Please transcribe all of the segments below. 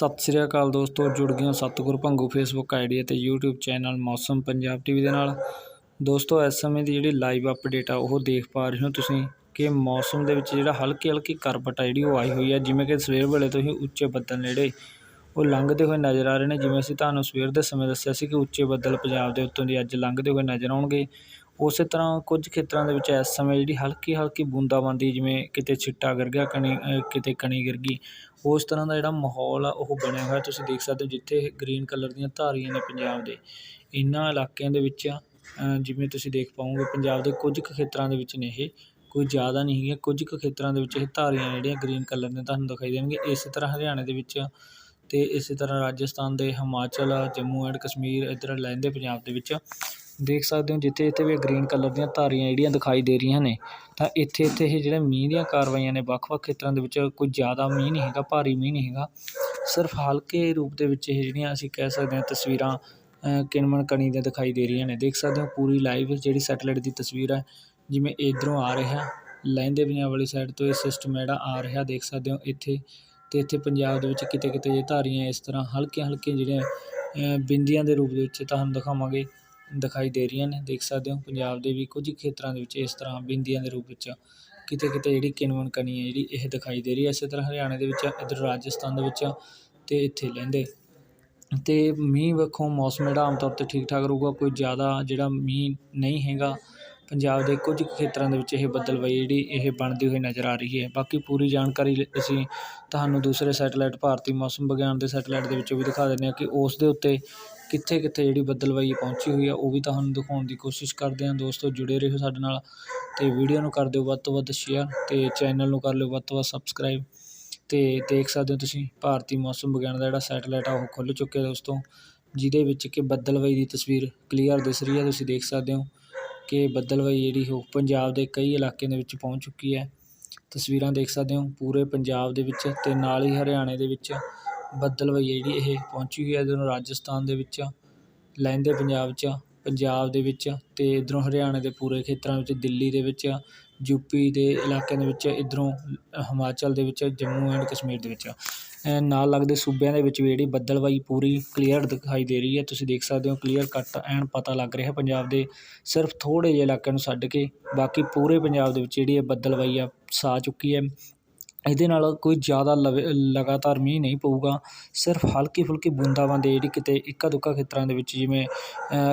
ਸਤਿ ਸ੍ਰੀ ਅਕਾਲ ਦੋਸਤੋ, ਜੁੜ ਗਏ ਹੋ ਸਤਿਗੁਰ ਭੰਗੂ ਫੇਸਬੁੱਕ ਆਈਡੀ ਅਤੇ YouTube channel Mausam Punjab TV ਦੇ ਨਾਲ। ਦੋਸਤੋ, ਇਸ ਸਮੇਂ ਦੀ ਜਿਹੜੀ ਲਾਈਵ ਅਪਡੇਟ ਆ, ਉਹ ਦੇਖ ਪਾ ਰਹੇ ਹੋ ਤੁਸੀਂ ਕਿ ਮੌਸਮ ਦੇ ਵਿੱਚ ਜਿਹੜਾ ਹਲਕੀ ਹਲਕੀ ਕਰਵਟ ਆ, ਜਿਹੜੀ ਉਹ ਆਈ ਹੋਈ ਹੈ ਜਿਵੇਂ ਕਿ ਸਵੇਰ ਵੇਲੇ ਤੋਂ ਹੀ ਉੱਚੇ ਬੱਦਲ ਨੇੜੇ ਉਹ ਲੰਘਦੇ ਹੋਏ ਨਜ਼ਰ ਆ ਰਹੇ ਨੇ। ਜਿਵੇਂ ਅਸੀਂ ਤੁਹਾਨੂੰ ਸਵੇਰ ਦੇ ਸਮੇਂ ਦੱਸਿਆ ਸੀ ਕਿ ਉੱਚੇ ਬੱਦਲ ਪੰਜਾਬ ਦੇ ਉੱਤੋਂ ਦੀ ਅੱਜ ਲੰਘਦੇ ਹੋਏ ਨਜ਼ਰ ਆਉਣਗੇ। ਉਸੇ ਤਰ੍ਹਾਂ ਕੁਝ ਖੇਤਰਾਂ ਦੇ ਵਿੱਚ ਇਸ ਸਮੇਂ ਜਿਹੜੀ ਹਲਕੀ ਹਲਕੀ ਬੂੰਦਾਬਾਂਦੀ, ਜਿਵੇਂ ਕਿਤੇ ਛਿੱਟਾ ਗਿਰ ਗਿਆ, ਕਣੀ ਕਿਤੇ ਕਣੀ ਗਿਰ ਗਈ, ਉਸ ਤਰ੍ਹਾਂ ਦਾ ਜਿਹੜਾ ਮਾਹੌਲ ਆ, ਉਹ ਬਣਿਆ ਹੋਇਆ। ਤੁਸੀਂ ਦੇਖ ਸਕਦੇ ਹੋ ਜਿੱਥੇ ਗ੍ਰੀਨ ਕਲਰ ਦੀਆਂ ਧਾਰੀਆਂ ਨੇ ਪੰਜਾਬ ਦੇ। ਇਹਨਾਂ ਇਲਾਕਿਆਂ ਦੇ ਵਿੱਚ ਜਿਵੇਂ ਤੁਸੀਂ ਦੇਖ ਪਾਓਗੇ, ਪੰਜਾਬ ਦੇ ਕੁਝ ਕੁ ਖੇਤਰਾਂ ਦੇ ਵਿੱਚ ਨੇ ਇਹ। ਕੋਈ ਜ਼ਿਆਦਾ ਨਹੀਂ ਹੈਗੀਆਂ, ਕੁਝ ਕੁ ਖੇਤਰਾਂ ਦੇ ਵਿੱਚ ਇਹ ਧਾਰੀਆਂ ਜਿਹੜੀਆਂ ਗ੍ਰੀਨ ਕਲਰ ਦੀਆਂ ਤੁਹਾਨੂੰ ਦਿਖਾਈ ਦੇਣਗੀਆਂ। ਇਸੇ ਤਰ੍ਹਾਂ ਹਰਿਆਣੇ ਦੇ ਵਿੱਚ ਅਤੇ ਇਸੇ ਤਰ੍ਹਾਂ ਰਾਜਸਥਾਨ ਦੇ, ਹਿਮਾਚਲ, ਜੰਮੂ ਐਂਡ ਕਸ਼ਮੀਰ ਇੱਧਰ ਲਹਿੰਦੇ ਪੰਜਾਬ ਦੇ ਵਿੱਚ। ਦੇਖ ਸਕਦੇ ਹੋ, ਜਿੱਥੇ ਜਿੱਥੇ ਵੀ ਗ੍ਰੀਨ ਕਲਰ ਦੀਆਂ ਧਾਰੀਆਂ ਜਿਹੜੀਆਂ ਦਿਖਾਈ ਦੇ ਰਹੀਆਂ ਨੇ, ਤਾਂ ਇੱਥੇ ਇੱਥੇ ਇਹ ਜਿਹੜੇ ਮੀਂਹ ਦੀਆਂ ਕਾਰਵਾਈਆਂ ਨੇ, ਵੱਖ-ਵੱਖ ਖੇਤਰਾਂ ਦੇ ਵਿੱਚ ਕੋਈ ਜ਼ਿਆਦਾ ਮੀਂਹ ਨਹੀਂ ਹੈਗਾ, ਭਾਰੀ ਮੀਂਹ ਨਹੀਂ ਹੈਗਾ। ਸਿਰਫ ਹਲਕੇ ਰੂਪ ਦੇ ਵਿੱਚ ਇਹ ਜਿਹੜੀਆਂ ਅਸੀਂ ਕਹਿ ਸਕਦੇ ਹਾਂ ਤਸਵੀਰਾਂ ਕਿਣਮਣ ਕਣੀ ਦੀਆਂ ਦਿਖਾਈ ਦੇ ਰਹੀਆਂ ਨੇ। ਦੇਖ ਸਕਦੇ ਹੋ ਪੂਰੀ ਲਾਈਵ ਜਿਹੜੀ ਸੈਟੇਲਾਈਟ ਦੀ ਤਸਵੀਰ ਹੈ, ਜਿਵੇਂ ਇੱਧਰੋਂ ਆ ਰਿਹਾ, ਲਹਿੰਦੇ ਪੰਜਾਬ ਵਾਲੀ ਸਾਈਡ ਤੋਂ ਇਹ ਸਿਸਟਮ ਜਿਹੜਾ ਆ ਰਿਹਾ, ਦੇਖ ਸਕਦੇ ਹੋ ਇੱਥੇ। ਅਤੇ ਇੱਥੇ ਪੰਜਾਬ ਦੇ ਵਿੱਚ ਕਿਤੇ ਕਿਤੇ ਜੇ ਧਾਰੀਆਂ ਇਸ ਤਰ੍ਹਾਂ ਹਲਕੀਆਂ ਹਲਕੀਆਂ ਜਿਹੜੀਆਂ ਬਿੰਦੀਆਂ ਦੇ ਰੂਪ ਦੇ ਵਿੱਚ ਤੁਹਾਨੂੰ ਦਿਖਾਵਾਂਗੇ। ਦਿਖਾਈ ਦੇ ਰਹੀਆਂ ਨੇ, ਦੇਖ ਸਕਦੇ ਹੋ ਪੰਜਾਬ ਦੇ ਵੀ ਕੁਝ ਖੇਤਰਾਂ ਦੇ ਵਿੱਚ ਇਸ ਤਰ੍ਹਾਂ ਬਿੰਦੀਆਂ ਦੇ ਰੂਪ ਵਿੱਚ ਕਿਤੇ ਕਿਤੇ ਜਿਹੜੀ ਕਿਣਵਣ ਕਣੀ ਹੈ ਜਿਹੜੀ ਇਹ ਦਿਖਾਈ ਦੇ ਰਹੀ ਹੈ। ਇਸੇ ਤਰ੍ਹਾਂ ਹਰਿਆਣੇ ਦੇ ਵਿੱਚ, ਇੱਧਰ ਰਾਜਸਥਾਨ ਦੇ ਵਿੱਚ ਅਤੇ ਇੱਥੇ ਲਹਿੰਦੇ। ਅਤੇ ਮੀਂਹ ਵੱਖੋਂ, ਮੌਸਮ ਜਿਹੜਾ ਆਮ ਤੌਰ 'ਤੇ ਠੀਕ ਠਾਕ ਰਹੂਗਾ, ਕੋਈ ਜ਼ਿਆਦਾ ਜਿਹੜਾ ਮੀਂਹ ਨਹੀਂ ਹੈਗਾ। ਪੰਜਾਬ ਦੇ ਕੁਝ ਖੇਤਰਾਂ ਦੇ ਵਿੱਚ ਇਹ ਬੱਦਲਵਾਈ ਜਿਹੜੀ ਇਹ ਬਣਦੀ ਹੋਈ ਨਜ਼ਰ ਆ ਰਹੀ ਹੈ। ਬਾਕੀ ਪੂਰੀ ਜਾਣਕਾਰੀ ਅਸੀਂ ਤੁਹਾਨੂੰ ਦੂਸਰੇ ਸੈਟੇਲਾਈਟ ਭਾਰਤੀ ਮੌਸਮ ਵਿਗਿਆਨ ਦੇ ਸੈਟੇਲਾਈਟ ਦੇ ਵਿੱਚੋਂ ਵੀ ਦਿਖਾ ਦਿੰਦੇ ਹਾਂ ਕਿ ਉਸ ਦੇ ਉੱਤੇ ਕਿੱਥੇ ਕਿੱਥੇ ਜਿਹੜੀ ਬੱਦਲਵਾਈ ਪਹੁੰਚੀ ਹੋਈ ਆ, ਉਹ ਵੀ ਤੁਹਾਨੂੰ ਦਿਖਾਉਣ ਦੀ ਕੋਸ਼ਿਸ਼ ਕਰਦੇ ਹਾਂ। ਦੋਸਤੋ, ਜੁੜੇ ਰਹੋ ਸਾਡੇ ਨਾਲ ਅਤੇ ਵੀਡੀਓ ਨੂੰ ਕਰ ਦਿਓ ਵੱਧ ਤੋਂ ਵੱਧ ਸ਼ੇਅਰ ਅਤੇ ਚੈਨਲ ਨੂੰ ਕਰ ਲਿਓ ਵੱਧ ਤੋਂ ਵੱਧ ਸਬਸਕ੍ਰਾਈਬ ਅਤੇ ਦੇਖ ਸਕਦੇ ਹੋ ਤੁਸੀਂ, ਭਾਰਤੀ ਮੌਸਮ ਵਿਗਿਆਨ ਦਾ ਜਿਹੜਾ ਸੈਟਲਾਈਟ ਆ, ਉਹ ਖੁੱਲ੍ਹ ਚੁੱਕਿਆ ਦੋਸਤੋ, ਜਿਹਦੇ ਵਿੱਚ ਕਿ ਬੱਦਲਵਾਈ ਦੀ ਤਸਵੀਰ ਕਲੀਅਰ ਦਿਸ ਰਹੀ ਹੈ। ਤੁਸੀਂ ਦੇਖ ਸਕਦੇ ਹੋ ਕਿ ਬੱਦਲਵਾਈ ਜਿਹੜੀ ਉਹ ਪੰਜਾਬ ਦੇ ਕਈ ਇਲਾਕਿਆਂ ਦੇ ਵਿੱਚ ਪਹੁੰਚ ਚੁੱਕੀ ਹੈ। ਤਸਵੀਰਾਂ ਦੇਖ ਸਕਦੇ ਹੋ ਪੂਰੇ ਪੰਜਾਬ ਦੇ ਵਿੱਚ ਅਤੇ ਨਾਲ ਹੀ ਹਰਿਆਣੇ ਦੇ ਵਿੱਚ। ਬੱਦਲਵਾਈ ਜਿਹੜੀ ਇਹ ਪਹੁੰਚੀ ਹੋਈ ਹੈ ਇੱਧਰੋਂ ਰਾਜਸਥਾਨ ਦੇ ਵਿੱਚ, ਲਹਿੰਦੇ ਪੰਜਾਬ 'ਚ, ਪੰਜਾਬ ਦੇ ਵਿੱਚ ਅਤੇ ਇੱਧਰੋਂ ਹਰਿਆਣੇ ਦੇ ਪੂਰੇ ਖੇਤਰਾਂ ਵਿੱਚ, ਦਿੱਲੀ ਦੇ ਵਿੱਚ ਯੂਪੀ ਦੇ ਇਲਾਕਿਆਂ ਦੇ ਵਿੱਚ, ਇੱਧਰੋਂ ਹਿਮਾਚਲ ਦੇ ਵਿੱਚ, ਜੰਮੂ ਐਂਡ ਕਸ਼ਮੀਰ ਦੇ ਵਿੱਚ। ਨਾਲ ਲੱਗਦੇ ਸੂਬਿਆਂ ਦੇ ਵਿੱਚ ਵੀ ਜਿਹੜੀ ਬੱਦਲਵਾਈ ਪੂਰੀ ਕਲੀਅਰ ਦਿਖਾਈ ਦੇ ਰਹੀ ਹੈ। ਤੁਸੀਂ ਦੇਖ ਸਕਦੇ ਹੋ ਕਲੀਅਰ ਕੱਟ ਐਨ ਪਤਾ ਲੱਗ ਰਿਹਾ ਪੰਜਾਬ ਦੇ ਸਿਰਫ ਥੋੜ੍ਹੇ ਜਿਹੇ ਇਲਾਕਿਆਂ ਨੂੰ ਛੱਡ ਕੇ ਬਾਕੀ ਪੂਰੇ ਪੰਜਾਬ ਦੇ ਵਿੱਚ ਜਿਹੜੀ ਇਹ ਬੱਦਲਵਾਈ ਆ, ਸਾ ਚੁੱਕੀ ਹੈ। ਇਹਦੇ ਨਾਲ ਕੋਈ ਜ਼ਿਆਦਾ ਲਵੇ, ਲਗਾਤਾਰ ਮੀਂਹ ਨਹੀਂ ਪਊਗਾ। ਸਿਰਫ ਹਲਕੀ ਫੁਲਕੀ ਬੂੰਦਾਬਾਂਦੀ ਜਿਹੜੀ ਕਿਤੇ ਇੱਕਾ ਦੁੱਕਾ ਖੇਤਰਾਂ ਦੇ ਵਿੱਚ ਜਿਵੇਂ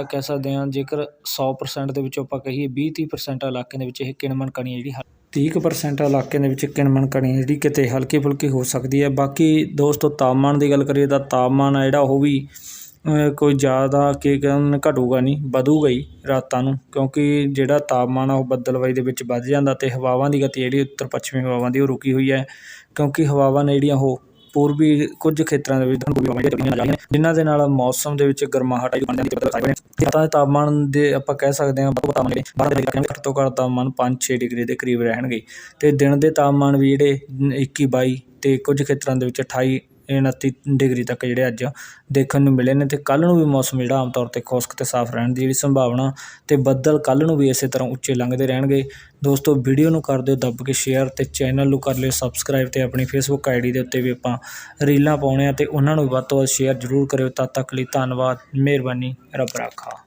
ਕਹਿ ਸਕਦੇ ਹਾਂ ਜੇਕਰ 100% ਦੇ ਵਿੱਚੋਂ ਆਪਾਂ ਕਹੀਏ 20 30% ਪਰਸੈਂਟ ਇਲਾਕਿਆਂ ਦੇ ਵਿੱਚ ਇਹ ਕਿਣਮਣ ਕਣੀ ਜਿਹੜੀ ਹ- 30 ਕੁ ਪਰਸੈਂਟ ਇਲਾਕਿਆਂ ਦੇ ਵਿੱਚ ਕਿਣਮਣ ਕਣੀ ਜਿਹੜੀ ਕਿਤੇ ਹਲਕੀ ਫੁਲਕੀ ਹੋ ਸਕਦੀ ਹੈ। ਬਾਕੀ ਦੋਸਤੋ, ਤਾਪਮਾਨ ਦੀ ਗੱਲ ਕਰੀਏ ਤਾਂ ਤਾਪਮਾਨ ਆ ਜਿਹੜਾ ਉਹ ਵੀ ਕੋਈ ਜ਼ਿਆਦਾ ਕੀ ਕਹਿਣ ਘਟੂਗਾ ਨਹੀਂ, ਵਧੂਗਾ ਹੀ ਰਾਤਾਂ ਨੂੰ, ਕਿਉਂਕਿ ਜਿਹੜਾ ਤਾਪਮਾਨ ਆ ਉਹ ਬੱਦਲਵਾਈ ਦੇ ਵਿੱਚ ਵੱਧ ਜਾਂਦਾ ਅਤੇ ਹਵਾਵਾਂ ਦੀ ਗਤੀ ਜਿਹੜੀ ਉੱਤਰ ਪੱਛਮੀ ਹਵਾਵਾਂ ਦੀ ਉਹ ਰੁਕੀ ਹੋਈ ਹੈ, ਕਿਉਂਕਿ ਹਵਾਵਾਂ ਨੇ ਜਿਹੜੀਆਂ ਉਹ ਪੂਰਬੀ ਕੁਝ ਖੇਤਰਾਂ ਦੇ ਵਿੱਚ ਤੁਹਾਨੂੰ ਜਿਨ੍ਹਾਂ ਦੇ ਨਾਲ ਮੌਸਮ ਦੇ ਵਿੱਚ ਗਰਮਾਹਟ ਆਈ ਬਣ ਹੈ ਬੱਦਲ ਦੇ ਤਾਪਮਾਨ ਦੇ ਆਪਾਂ ਕਹਿ ਸਕਦੇ ਹਾਂ ਬਹੁਤ ਤਾਪਮਾਨ ਜਿਹੜੇ ਬਾਹਰ ਦੇ ਇਲਾਕਿਆਂ ਵਿੱਚ ਘੱਟ ਤੋਂ ਘੱਟ ਤਾਪਮਾਨ 5-6 ਡਿਗਰੀ ਦੇ ਕਰੀਬ ਰਹਿਣਗੇ ਅਤੇ ਦਿਨ ਦੇ ਤਾਪਮਾਨ ਵੀ ਜਿਹੜੇ 21-22 ਅਤੇ ਕੁਝ ਖੇਤਰਾਂ ਦੇ ਵਿੱਚ 28 29 ਡਿਗਰੀ ਤੱਕ ਜਿਹੜੇ ਅੱਜ ਦੇਖਣ ਨੂੰ ਮਿਲੇ ਨੇ ਅਤੇ ਕੱਲ੍ਹ ਨੂੰ ਵੀ ਮੌਸਮ ਜਿਹੜਾ ਆਮ ਤੌਰ 'ਤੇ ਖੁਸ਼ਕ ਅਤੇ ਸਾਫ਼ ਰਹਿਣ ਦੀ ਜਿਹੜੀ ਸੰਭਾਵਨਾ ਅਤੇ ਬੱਦਲ ਕੱਲ੍ਹ ਨੂੰ ਵੀ ਇਸੇ ਤਰ੍ਹਾਂ ਉੱਚੇ ਲੰਘਦੇ ਰਹਿਣਗੇ। ਦੋਸਤੋ, ਵੀਡੀਓ ਨੂੰ ਕਰ ਦਿਓ ਦੱਬ ਕੇ ਸ਼ੇਅਰ ਅਤੇ ਚੈਨਲ ਨੂੰ ਕਰ ਲਿਓ ਸਬਸਕ੍ਰਾਈਬ ਅਤੇ ਆਪਣੀ ਫੇਸਬੁੱਕ ਆਈਡੀ ਦੇ ਉੱਤੇ ਵੀ ਆਪਾਂ ਰੀਲਾਂ ਪਾਉਣੇ ਹਾਂ ਅਤੇ ਉਹਨਾਂ ਨੂੰ ਵੀ ਵੱਧ ਤੋਂ ਵੱਧ ਸ਼ੇਅਰ ਜ਼ਰੂਰ ਕਰਿਓ। ਤਦ ਤੱਕ ਲਈ ਧੰਨਵਾਦ, ਮਿਹਰਬਾਨੀ, ਰੱਬ ਰਾਖਾ।